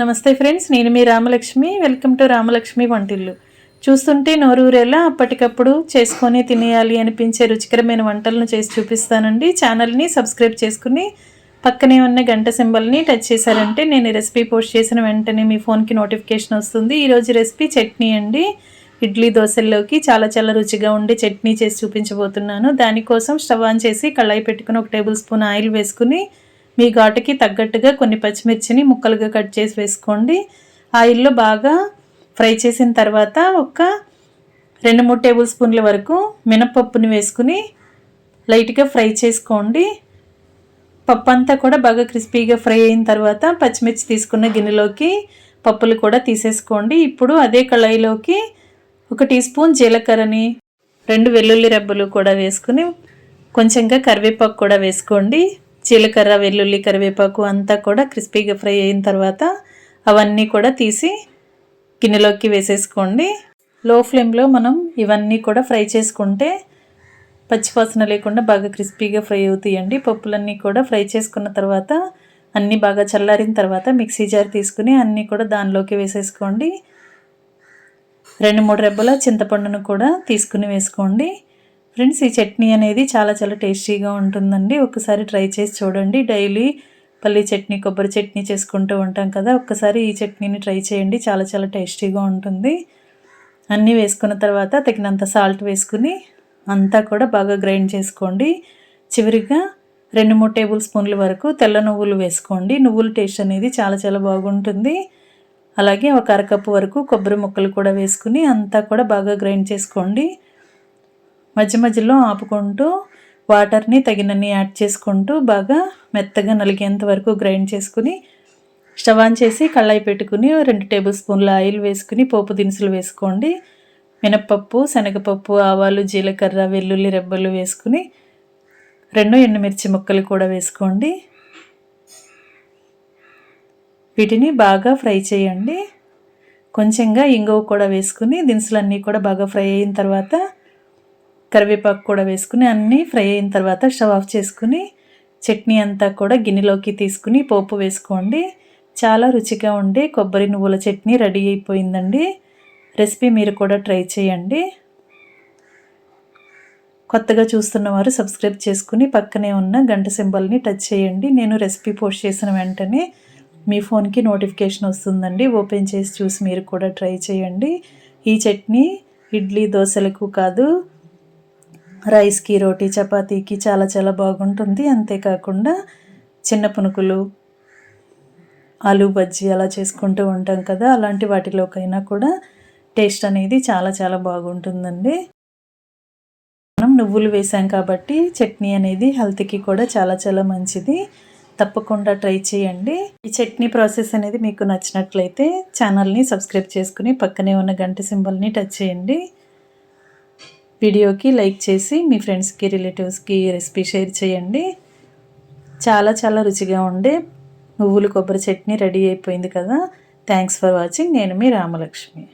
నమస్తే ఫ్రెండ్స్ నేను మీ రామలక్ష్మి. వెల్కమ్ టు రామలక్ష్మి వంటిల్లు. చూస్తుంటే నోరూరేలా అప్పటికప్పుడు చేసుకొని తినేయాలి అనిపించే రుచికరమైన వంటలను చేసి చూపిస్తానండి. ఛానల్ని సబ్స్క్రైబ్ చేసుకుని పక్కనే ఉన్న గంట సింబల్ని టచ్ చేశారంటే నేను రెసిపీ పోస్ట్ చేసిన వెంటనే మీ ఫోన్కి నోటిఫికేషన్ వస్తుంది. ఈరోజు రెసిపీ చట్నీ అండి. ఇడ్లీ దోశల్లోకి చాలా చాలా రుచిగా ఉండే చట్నీ చేసి చూపించబోతున్నాను. దానికోసం స్టవ్ ఆన్ చేసి కళాయి పెట్టుకుని ఒక టేబుల్ స్పూన్ ఆయిల్ వేసుకుని మీ ఘాటుకి తగ్గట్టుగా కొన్ని పచ్చిమిర్చిని ముక్కలుగా కట్ చేసి వేసుకోండి. ఆయిల్లో బాగా ఫ్రై చేసిన తర్వాత ఒక రెండు మూడు టేబుల్ స్పూన్ల వరకు మినపప్పుని వేసుకుని లైట్గా ఫ్రై చేసుకోండి. పప్పు అంతా కూడా బాగా క్రిస్పీగా ఫ్రై అయిన తర్వాత పచ్చిమిర్చి తీసుకున్న గిన్నెలోకి పప్పులు కూడా తీసేసుకోండి. ఇప్పుడు అదే కళాయిలోకి ఒక టీ స్పూన్ జీలకర్రని రెండు వెల్లుల్లి రెబ్బలు కూడా వేసుకుని కొంచెంగా కరివేపాకు కూడా వేసుకోండి. జీలకర్ర వెల్లుల్లి కరివేపాకు అంతా కూడా క్రిస్పీగా ఫ్రై అయిన తర్వాత అవన్నీ కూడా తీసి గిన్నెలోకి వేసేసుకోండి. లో ఫ్లేమ్లో మనం ఇవన్నీ కూడా ఫ్రై చేసుకుంటే పచ్చివాసన లేకుండా బాగా క్రిస్పీగా ఫ్రై అవుతాయండి. పప్పులన్నీ కూడా ఫ్రై చేసుకున్న తర్వాత అన్నీ బాగా చల్లారిన తర్వాత మిక్సీ జార్ తీసుకుని అన్నీ కూడా దానిలోకి వేసేసుకోండి. రెండు మూడు రెబ్బల చింతపండును కూడా తీసుకుని వేసుకోండి. ఫ్రెండ్స్ ఈ చట్నీ అనేది చాలా చాలా టేస్టీగా ఉంటుందండి. ఒకసారి ట్రై చేసి చూడండి. డైలీ పల్లి చట్నీ కొబ్బరి చట్నీ చేసుకుంటూ ఉంటాం కదా ఒక్కసారి ఈ చట్నీని ట్రై చేయండి. చాలా చాలా టేస్టీగా ఉంటుంది. అన్నీ వేసుకున్న తర్వాత తగినంత సాల్ట్ వేసుకుని అంతా కూడా బాగా గ్రైండ్ చేసుకోండి. చివరిగా రెండు మూడు టేబుల్ స్పూన్ల వరకు తెల్ల నువ్వులు వేసుకోండి. నువ్వుల టేస్ట్ అనేది చాలా చాలా బాగుంటుంది. అలాగే ఒక అరకప్పు వరకు కొబ్బరి ముక్కలు కూడా వేసుకుని అంతా కూడా బాగా గ్రైండ్ చేసుకోండి. మధ్య మధ్యలో ఆపుకుంటూ వాటర్ని తగినన్ని యాడ్ చేసుకుంటూ బాగా మెత్తగా నలిగేంత వరకు గ్రైండ్ చేసుకుని స్టవ్ ఆన్ చేసి కళ్ళాయి పెట్టుకుని రెండు టేబుల్ స్పూన్ల ఆయిల్ వేసుకుని పోపు దినుసులు వేసుకోండి. మినప్పప్పు శనగపప్పు ఆవాలు జీలకర్ర వెల్లుల్లి రెబ్బలు వేసుకుని రెండు ఎండుమిర్చి ముక్కలు కూడా వేసుకోండి. వీటిని బాగా ఫ్రై చేయండి. కొంచెంగా ఇంగువ కూడా వేసుకుని దినుసులన్నీ కూడా బాగా ఫ్రై అయిన తర్వాత కరివేపాకు కూడా వేసుకుని అన్నీ ఫ్రై అయిన తర్వాత స్టవ్ ఆఫ్ చేసుకుని చట్నీ అంతా కూడా గిన్నెలోకి తీసుకుని పోపు వేసుకోండి. చాలా రుచిగా ఉండే కొబ్బరి నువ్వుల చట్నీ రెడీ అయిపోయిందండి. రెసిపీ మీరు కూడా ట్రై చేయండి. కొత్తగా చూస్తున్న వారు సబ్స్క్రైబ్ చేసుకుని పక్కనే ఉన్న గంట సింబల్ని టచ్ చేయండి. నేను రెసిపీ పోస్ట్ చేసిన వెంటనే మీ ఫోన్కి నోటిఫికేషన్ వస్తుందండి. ఓపెన్ చేసి చూసి మీరు కూడా ట్రై చేయండి. ఈ చట్నీ ఇడ్లీ దోశలకు కాదు రైస్కి రోటీ చపాతీకి చాలా చాలా బాగుంటుంది. అంతేకాకుండా చిన్న పునుకులు ఆలు బజ్జీ అలా చేసుకుంటూ ఉంటాం కదా అలాంటి వాటిలోకైనా కూడా టేస్ట్ అనేది చాలా చాలా బాగుంటుందండి. మనం నువ్వులు వేసాం కాబట్టి చట్నీ అనేది హెల్త్కి కూడా చాలా చాలా మంచిది. తప్పకుండా ట్రై చేయండి. ఈ చట్నీ ప్రాసెస్ అనేది మీకు నచ్చినట్లయితే ఛానల్ని సబ్స్క్రైబ్ చేసుకుని పక్కనే ఉన్న గంట సింబల్ని టచ్ చేయండి. వీడియోకి లైక్ చేసి మీ ఫ్రెండ్స్కి రిలేటివ్స్కి రెసిపీ షేర్ చేయండి. చాలా చాలా రుచిగా ఉండే నువ్వులు కొబ్బరి చట్నీ రెడీ అయిపోయింది కదా. Thanks for watching. నేను మీ రామలక్ష్మి.